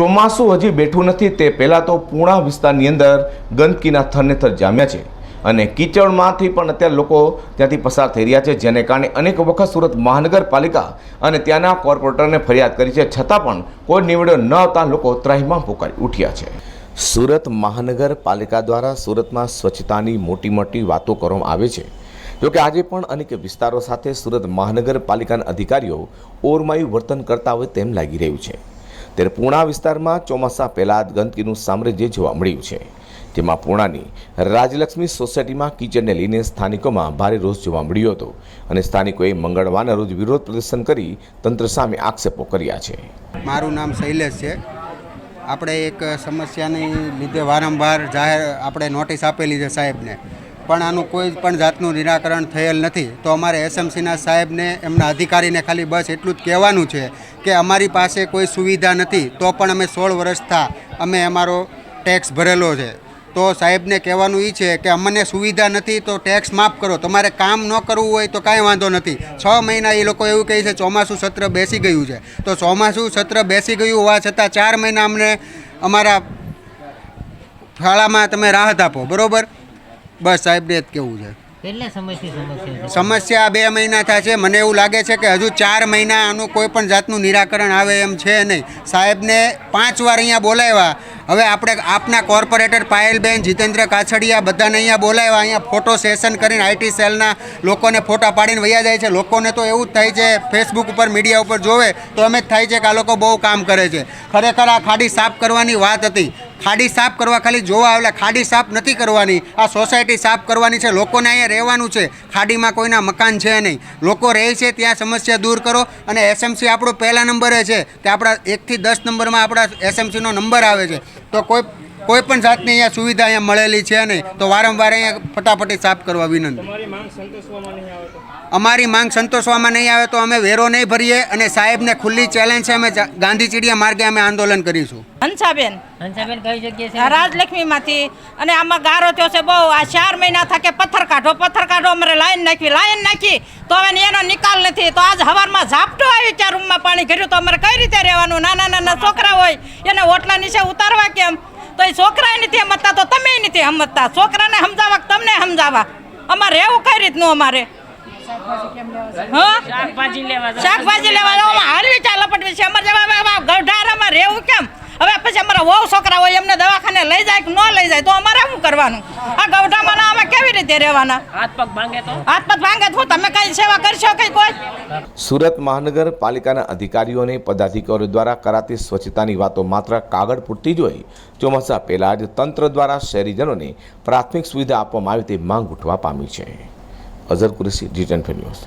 ચોમાસું હજી બેઠું નથી, તે પહેલાં તો પૂણા વિસ્તારની અંદર ગંદકીના થરનેથર જામ્યા છે. અને કીચડમાંથી પણ અત્યારે લોકો ત્યાંથી પસાર થઈ રહ્યા છે, જેને કારણે અનેક વખત સુરત મહાનગરપાલિકા અને ત્યાંના કોર્પોરેટરને ફરિયાદ કરી છે, છતાં પણ કોઈ નિવડ્યો ન આવતા લોકો ત્રાહીમાં પોકારી ઉઠ્યા છે. સુરત મહાનગરપાલિકા દ્વારા સુરતમાં સ્વચ્છતાની મોટી મોટી વાતો કરવામાં આવે છે. જોકે આજે પણ અનેક વિસ્તારો સાથે સુરત મહાનગરપાલિકાના અધિકારીઓ ઓરમાયું વર્તન કરતા હોય તેમ લાગી રહ્યું છે. ત્યારે પૂણા વિસ્તારમાં ચોમાસા પહેલાં ગંદકીનું સામ્રાજ્ય જોવા મળ્યું છે. જેમાં પૂણાની રાજલક્ષ્મી સોસાયટીમાં કિચનને લઈને સ્થાનિકોમાં ભારે રોષ જોવા મળ્યો હતો અને સ્થાનિકોએ મંગળવારના રોજ વિરોધ પ્રદર્શન કરી તંત્ર સામે આક્ષેપો કર્યા છે. મારું નામ શૈલેષ છે. આપણે એક સમસ્યાની લીધે વારંવાર જાહેર આપણે નોટિસ આપેલી છે સાહેબને. પણ આનું કોઈ પણ જાતનું નિરાકરણ થયેલ નથી. તો અમારે એસએમસીના સાહેબને, એમના અધિકારીને ખાલી બસ એટલું જ કહેવાનું છે કે અમારી પાસે કોઈ સુવિધા નથી, તો પણ અમે સોળ વર્ષથી અમે અમારો ટેક્સ ભરેલો છે. તો સાહેબને કહેવાનું એ છે કે અમને સુવિધા નથી, તો ટેક્સ માફ કરો. તમારે કામ ન કરવું હોય તો કાંઈ વાંધો નથી. છ મહિના એ લોકો એવું કહે છે, ચોમાસું સત્ર બેસી ગયું છે. તો ચોમાસું સત્ર બેસી ગયું હોવા છતાં ચાર મહિના અમને અમારા ફાળામાં તમે રાહત આપો, બરોબર? બસ સાહેબને જ કેવું છે. કેટલા સમયથી સમસ્યા છે? સમસ્યા બે મહિના થાય છે. મને એવું લાગે છે કે હજુ ચાર મહિના આનું કોઈ પણ જાતનું નિરાકરણ આવે એમ છે નહીં. સાહેબને પાંચ વાર અહીંયા બોલાવ્યા. હવે આપણે આપના કોર્પોરેટર પાયલબેન જીતેન્દ્ર કાછડિયા બધાને અહીંયા બોલાવ્યા. અહીંયા ફોટો સેશન કરીને આઈટી સેલના લોકોને ફોટા પાડીને વયા જાય છે. લોકોને તો એવું જ થાય છે ફેસબુક ઉપર મીડિયા ઉપર જોવે તો એમ જ થાય છે કે આ લોકો બહુ કામ કરે છે. ખરેખર આ ખાડી સાફ કરવાની વાત હતી. ખાડી સાફ કરવા ખાલી જોવા આવેલા, ખાડી સાફ નથી કરવાની. આ સોસાયટી સાફ કરવાની છે. લોકોને અહીંયા રહેવાનું છે. ખાડીમાં કોઈના મકાન છે નહીં. લોકો રહે છે, ત્યાં સમસ્યા દૂર કરો. અને એસએમસી આપણો પહેલા નંબરે છે કે આપણા એકથી દસ નંબરમાં આપણા એસએમસીનો નંબર આવે છે. તો કોઈ કોઈ પણ જાતની અહીંયા સુવિધા અહીંયા મળેલી છે નહીં. તો વારંવાર અહીંયા ફટાફટી સાફ કરવા વિનંતી. અમારી માંગ સંતોષવામાં નહીં આવે તો અમે વેરો નહીં ભરીએ અને સાહેબને ખુલ્લી ચેલેન્જ છે. અમે ગાંધી ચીડિયા માર્ગે અમે આંદોલન કરીશું. હંસાબેન હંસાબેન કઈ જગ્યાએ રાજલક્ષ્મીમાંથી. અને આમાં ગારો થયો છે બહુ. આ ચાર મહિના થાકે પથ્થર કાઢો પથ્થર કાઢો અમારે લાઈન નાખી લાઈન નાખી. તો હવે એનો નિકાલ નથી. તો આજ હવારમાં ઝાપટો આવી ત્યાં રૂમમાં પાણી ઘર્યું. તો અમારે કઈ રીતે રહેવાનું? નાના નાના છોકરા હોય. એને ઓટલા નીચે ઉતારવા કેમ? તો એ છોકરા નથી સમજતા તો તમે નથી સમજતા છોકરાને સમજાવવા તમને સમજાવવા? અમારે રહેવું કઈ રીતનું અમારે? શાકભાજી લેવા શાકભાજી લેવા ચાલ લપટવી છે. અમારે જેવા ગઢારામાં રહેવું કેમ? હવે પછી અમારા વહુ છોકરા હોય એમને દવાખાને લઈ જાય કે ન લઈ જાય? તો અમારે શું કરવાનું? આ ગૌઢામાં અમે કેવી રીતે રહેવાના? હાથ પગ ભાંગે તો? હાથ પગ ભાંગે તો તમે કઈ સેવા કરશો કઈ કોઈ? સુરત મહાનગરપાલિકાના અધિકારીઓ અને પદાધિકારીઓ દ્વારા કરાતી સ્વચ્છતાની વાતો માત્ર કાગળ પૂરતી જ હોય. ચોમાસા પહેલાં જ તંત્ર દ્વારા શહેરીજનોને પ્રાથમિક સુવિધા આપવામાં આવે તે માંગ ઉઠવા પામી છે. Azhar Qureshi G ten news.